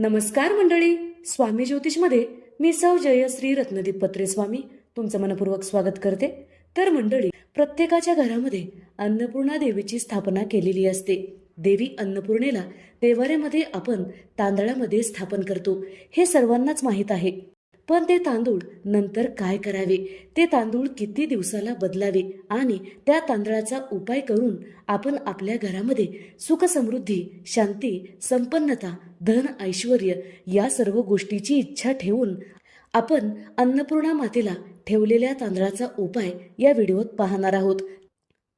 नमस्कार मंडळी स्वामी ज्योतिषमध्ये मी सौ जयश्री रत्नदीप पत्रे स्वामी तुमचं मनपूर्वक स्वागत करते. तर मंडळी प्रत्येकाच्या घरामध्ये अन्नपूर्णा देवीची स्थापना केलेली असते. देवी अन्नपूर्णेला देवाऱ्यामध्ये आपण तांदळामध्ये स्थापन करतो. हे सर्वांनाच माहीत आहे. पण ते तांदूळ नंतर काय करावे? ते तांदूळ किती दिवसाला बदलावे? आणि त्या तांदळाचा उपाय करून आपण आपल्या घरामध्ये सुखसमृद्धी शांती संपन्नता धन ऐश्वर या सर्व गोष्टीची इच्छा ठेवून आपण अन्नपूर्णा मातेला ठेवलेल्या तांदळाचा उपाय या व्हिडिओत पाहणार आहोत.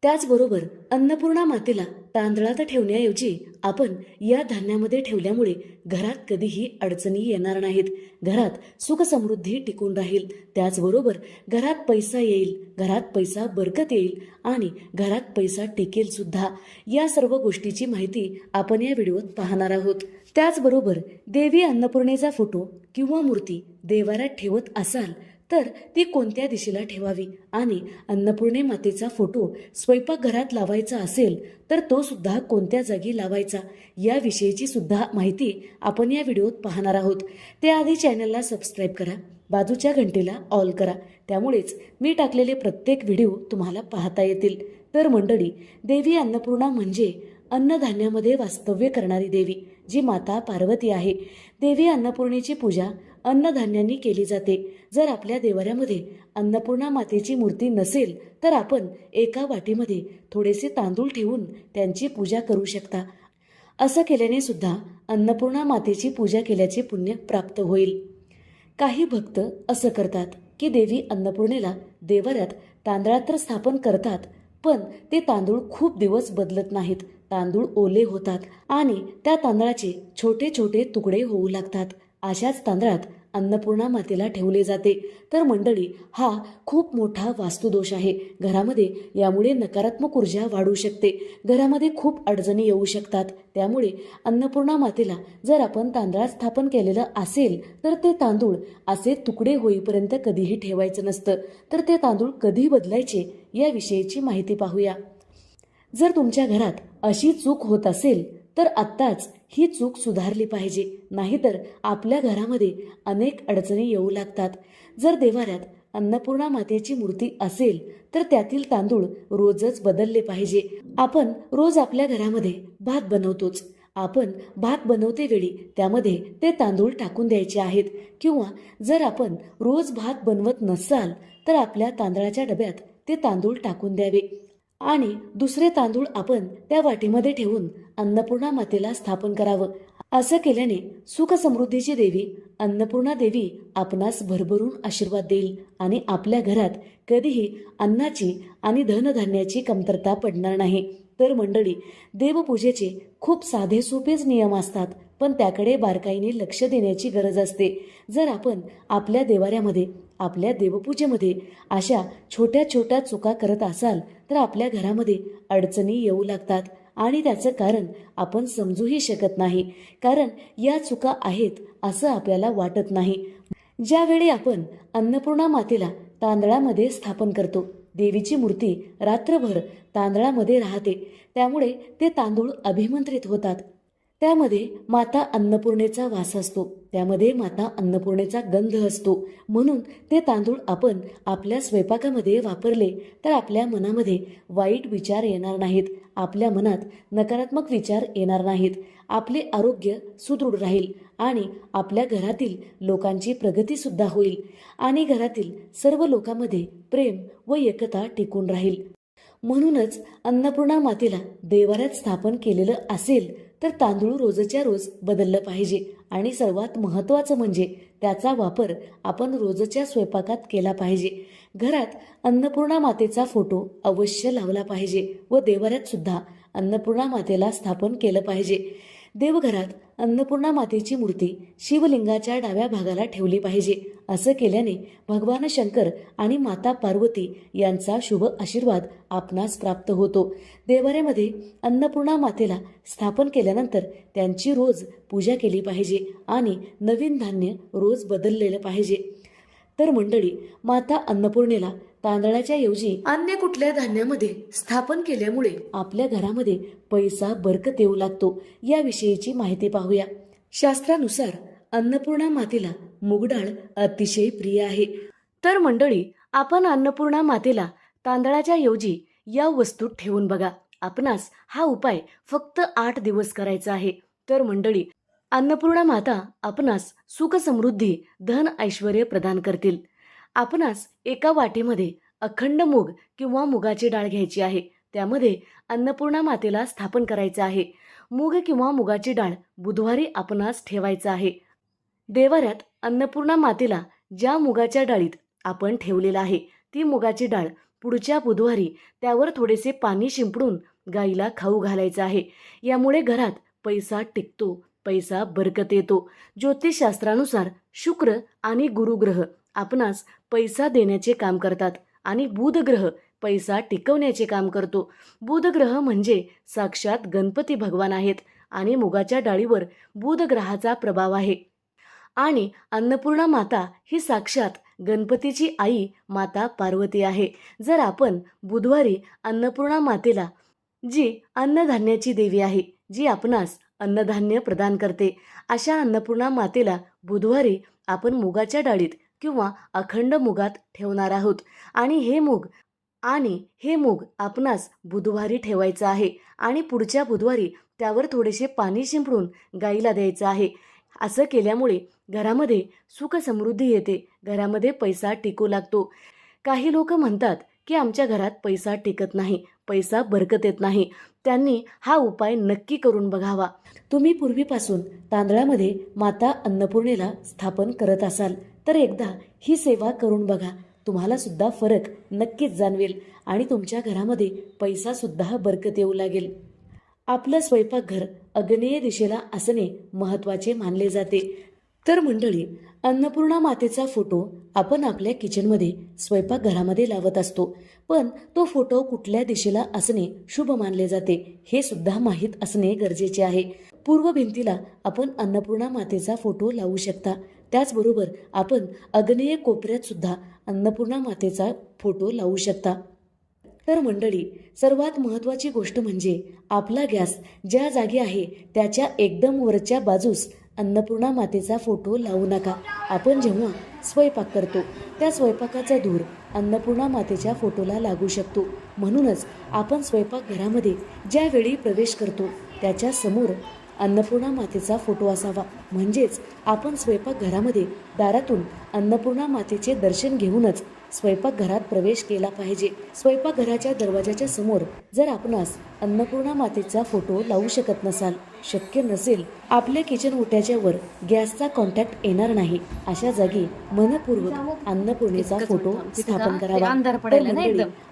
त्याचबरोबर अन्नपूर्णा मातेला तांदळात ठेवण्याऐवजी आपण या धान्यामध्ये ठेवल्यामुळे घरात कधीही अडचणी येणार नाहीत. घरात सुखसमृद्धी टिकून राहील. त्याचबरोबर घरात पैसा येईल घरात पैसा बरकत येईल आणि घरात पैसा टिकेल सुद्धा. या सर्व गोष्टीची माहिती आपण या व्हिडिओत पाहणार आहोत. त्याचबरोबर देवी अन्नपूर्णेचा फोटो किंवा मूर्ती देवाऱ्यात ठेवत असाल तर ती कोणत्या दिशेला ठेवावी? आणि अन्नपूर्णे मातेचा फोटो स्वयंपाकघरात लावायचा असेल तर तो सुद्धा कोणत्या जागी लावायचा? याविषयीची सुद्धा माहिती आपण या व्हिडिओत पाहणार आहोत. त्याआधी चॅनलला सबस्क्राईब करा बाजूच्या घंटेला ऑल करा. त्यामुळेच मी टाकलेले प्रत्येक व्हिडिओ तुम्हाला पाहता येतील. तर मंडळी देवी अन्नपूर्णा म्हणजे अन्नधान्यामध्ये वास्तव्य करणारी देवी जी माता पार्वती आहे. देवी अन्नपूर्णेची पूजा अन्नधान्यांनी केली जाते. जर आपल्या देवाऱ्यामध्ये अन्नपूर्णा मातेची मूर्ती नसेल तर आपण एका वाटीमध्ये थोडेसे तांदूळ ठेवून त्यांची पूजा करू शकता. असं केल्याने सुद्धा अन्नपूर्णा मातेची पूजा केल्याचे पुण्य प्राप्त होईल. काही भक्त असं करतात की देवी अन्नपूर्णेला देवाऱ्यात तांदळात तर स्थापन करतात पण ते तांदूळ खूप दिवस बदलत नाहीत. तांदूळ ओले होतात आणि त्या तांदळाचे छोटे छोटे तुकडे होऊ लागतात. अशाच तांदळात अन्नपूर्णा मातेला ठेवले जाते. तर मंडळी हा खूप मोठा वास्तुदोष आहे. घरामध्ये यामुळे नकारात्मक ऊर्जा वाढू शकते. घरामध्ये खूप अडचणी येऊ शकतात. त्यामुळे अन्नपूर्णा मातेला जर आपण तांदळात स्थापन केलेलं असेल तर ते तांदूळ असे तुकडे होईपर्यंत कधीही ठेवायचं नसतं. तर ते तांदूळ कधी बदलायचे याविषयीची माहिती पाहूया. जर तुमच्या घरात अशी चूक होत असेल तर आत्ताच ही चूक सुधारली पाहिजे. नाहीतर आपल्या घरामध्ये अनेक अडचणी येऊ लागतात. जर देवाऱ्यात अन्नपूर्णा मातेची मूर्ती असेल तर त्यातील तांदूळ रोजच बदलले पाहिजे. आपण रोज आपल्या घरामध्ये भात बनवतोच. आपण भात बनवते वेळी त्यामध्ये ते तांदूळ टाकून द्यायचे आहेत. किंवा जर आपण रोज भात बनवत नसाल तर आपल्या तांदळाच्या डब्यात ते तांदूळ टाकून द्यावे. आणि दुसरे तांदूळ आपण त्या वाटीमध्ये ठेवून अन्नपूर्णा मातेला स्थापन करावं. असं केल्याने सुख समृद्धीची देवी अन्नपूर्णा देवी आपणास भरभरून आशीर्वाद देईल आणि आपल्या घरात कधीही अन्नाची आणि धनधान्याची कमतरता पडणार नाही. तर मंडळी देवपूजेचे खूप साधे सोपेच नियम असतात पण त्याकडे बारकाईने लक्ष देण्याची गरज असते. जर आपण आपल्या देवाऱ्यामध्ये आपल्या देवपूजेमध्ये अशा छोट्या छोट्या चुका करत असाल तर आपल्या घरामध्ये अडचणी येऊ लागतात आणि त्याचं कारण आपण समजूही शकत नाही. कारण या चुका आहेत असं आपल्याला वाटत नाही. ज्यावेळी आपण अन्नपूर्णा मातेला तांदळामध्ये स्थापन करतो देवीची मूर्ती रात्रभर तांदळामध्ये राहते त्यामुळे ते तांदूळ अभिमंत्रित होतात. त्यामध्ये माता अन्नपूर्णेचा वास असतो. त्यामध्ये माता अन्नपूर्णेचा गंध असतो. म्हणून ते तांदूळ आपण आपल्या स्वयंपाकामध्ये वापरले तर आपल्या मनामध्ये वाईट विचार येणार नाहीत. आपल्या मनात नकारात्मक विचार येणार नाहीत. आपले आरोग्य सुदृढ राहील आणि आपल्या घरातील लोकांची प्रगतीसुद्धा होईल आणि घरातील सर्व लोकांमध्ये प्रेम व एकता टिकून राहील. म्हणूनच अन्नपूर्णा मातेला देवाऱ्यात स्थापन केलेलं असेल तर तांदूळ रोजच्या रोज बदललं पाहिजे. आणि सर्वात महत्त्वाचं म्हणजे त्याचा वापर आपण रोजच्या स्वयंपाकात केला पाहिजे. घरात अन्नपूर्णा मातेचा फोटो अवश्य लावला पाहिजे व देवाऱ्यातसुद्धा अन्नपूर्णा मातेला स्थापन केलं पाहिजे. देवघरात अन्नपूर्णा मातेची मूर्ती शिवलिंगाच्या डाव्या भागाला ठेवली पाहिजे असं केल्याने भगवान शंकर आणि माता पार्वती यांचा शुभ आशीर्वाद आपणास प्राप्त होतो. देवाऱ्यामध्ये अन्नपूर्णा मातेला स्थापन केल्यानंतर त्यांची रोज पूजा केली पाहिजे आणि नवीन धान्य रोज बदललेलं पाहिजे. तर मंडळी माता अन्नपूर्णेला तांदळाच्या ऐवजी अन्य कुठल्या धान्यामध्ये स्थापन केल्यामुळे आपल्या घरामध्ये पैसा बरकत येऊ लागतो याविषयीची माहिती पाहूया. शास्त्रानुसार अन्नपूर्णा मातेला मुगडाळ अतिशय प्रिय आहे. तर मंडळी आपण अन्नपूर्णा मातेला तांदळाच्या ऐवजी या वस्तू ठेवून बघा. आपणास हा उपाय फक्त आठ दिवस करायचा आहे. तर मंडळी अन्नपूर्णा माता आपणास सुख समृद्धी धन ऐश्वर प्रदान करतील. आपणास एका वाटीमध्ये अखंड मूग किंवा मुगाची डाळ घ्यायची आहे. त्यामध्ये अन्नपूर्णा मातेला स्थापन करायचं आहे. मूग किंवा मुगाची डाळ बुधवारी आपणास ठेवायचं आहे. देवाऱ्यात अन्नपूर्णा मातेला ज्या मुगाच्या डाळीत आपण ठेवलेलं आहे ती मुगाची डाळ पुढच्या बुधवारी त्यावर थोडेसे पाणी शिंपडून गाईला खाऊ घालायचं आहे. यामुळे घरात पैसा टिकतो पैसा बरकत येतो. ज्योतिषशास्त्रानुसार शुक्र आणि गुरुग्रह आपणास पैसा देण्याचे काम करतात आणि बुध ग्रह पैसा टिकवण्याचे काम करतो. बुध ग्रह म्हणजे साक्षात गणपती भगवान आहेत आणि मुगाच्या डाळीवर बुध ग्रहाचा प्रभाव आहे. आणि अन्नपूर्णा माता ही साक्षात गणपतीची आई माता पार्वती आहे. जर आपण बुधवारी अन्नपूर्णा मातेला जी अन्नधान्याची देवी आहे जी आपणास अन्नधान्य प्रदान करते अशा अन्नपूर्णा मातेला बुधवारी आपण मुगाच्या डाळीत किंवा अखंड मुगात ठेवणार आहोत. आणि हे मूग आणि हे मूग आपणास बुधवारी ठेवायचं आहे. आणि पुढच्या बुधवारी त्यावर थोडेसे पाणी शिंपडून गाईला द्यायचं आहे. असं केल्यामुळे घरामध्ये सुख समृद्धी येते. घरामध्ये पैसा टिकू लागतो. काही लोक म्हणतात की आमच्या घरात पैसा टिकत नाही. पैसा बरकत येत नाही. त्यांनी हा उपाय नक्की करून बघावा. तुम्ही पूर्वीपासून तांदळामध्ये माता अन्नपूर्णेला स्थापन करत असाल. तर एकदा ही सेवा करून बघा. तुम्हाला सुद्धा फरक नक्कीच जाणवेल आणि तुमच्या घरामध्ये पैसासुद्धा बरकत येऊ लागेल. आपलं स्वयंपाकघर अग्नेय दिशेला असणे महत्त्वाचे मानले जाते. तर मंडळी अन्नपूर्णा मातेचा फोटो आपण आपल्या किचनमध्ये स्वयंपाकघरामध्ये लावत असतो. पण तो फोटो कुठल्या दिशेला असणे शुभ मानले जाते हे सुद्धा माहीत असणे गरजेचे आहे. पूर्व भिंतीला आपण अन्नपूर्णा मातेचा फोटो लावू शकता. त्याचबरोबर आपण अग्नेय कोपऱ्यात सुद्धा अन्नपूर्णा मातेचा फोटो लावू शकता. तर मंडळी सर्वात महत्त्वाची गोष्ट म्हणजे आपला गॅस ज्या जागी आहे त्याच्या एकदम वरच्या बाजूस अन्नपूर्णा मातेचा फोटो लावू नका. आपण जेव्हा स्वयंपाक करतो त्या स्वयंपाकाचा धूर अन्नपूर्णा मातेच्या फोटोला लागू शकतो. म्हणूनच आपण स्वयंपाकघरामध्ये ज्यावेळी प्रवेश करतो त्याच्यासमोर अन्नपूर्णा मातेचा फोटो असावा. म्हणजेच आपण स्वयंपाकघरामध्ये दारातून अन्नपूर्णा मातेचे दर्शन घेऊनच स्वयंपाकघरात प्रवेश केला पाहिजे. स्वयंपाकघराच्या दरवाजाच्या समोर जर आपणास अन्नपूर्णा मातेचा फोटो लावू शकत नसाल शक्य नसेल आपल्या किचन ओट्याच्या वर गॅसचा कॉन्टॅक्ट येणार नाही. अशा जागी मनपूर्वक अन्नपूर्णेचा फोटो स्थापन करावा.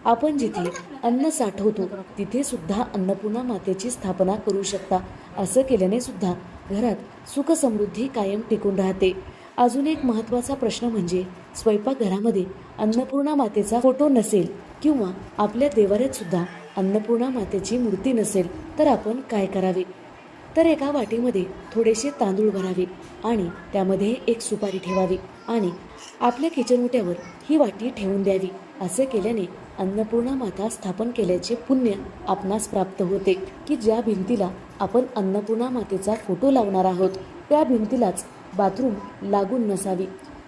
आपण जिथे अन्न साठवतो तिथे सुद्धा अन्नपूर्णा मातेची स्थापना करू शकता. असं केल्याने सुद्धा घरात सुख समृद्धी कायम टिकून राहते. अजून एक महत्त्वाचा प्रश्न म्हणजे स्वयंपाकघरामध्ये अन्नपूर्णा मातेचा फोटो नसेल किंवा आपल्या देवाऱ्यात सुद्धा अन्नपूर्णा मातेची मूर्ती नसेल तर आपण काय करावे? तर एका वाटीमध्ये थोडेसे तांदूळ भरावे आणि त्यामध्ये एक सुपारी ठेवावी आणि आपल्या किचन ओट्यावर ही वाटी ठेवून द्यावी. असे केल्याने अन्नपूर्णा माता स्थापन केल्याचे पुण्य आपणास प्राप्त होते की ज्या भिंतीला आपण अन्नपूर्णा मातेचा फोटो लावणार आहोत त्या भिंतीलाच बाथरूम लागून नसावी.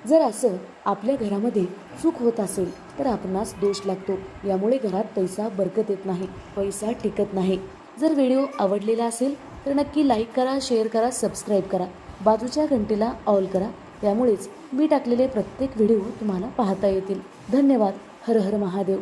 जर असं आपल्या घरामध्ये चूक होत असेल तर आपणास दोष लागतो. यामुळे घरात पैसा बरकत येत नाही पैसा टिकत नाही. जर व्हिडिओ आवडलेला असेल तर नक्की लाईक करा शेअर करा सबस्क्राईब करा. बाजूच्या घंटेला ऑल करा. त्यामुळेच मी टाकलेले प्रत्येक व्हिडिओ तुम्हाला पाहता येतील. धन्यवाद. हर हर महादेव.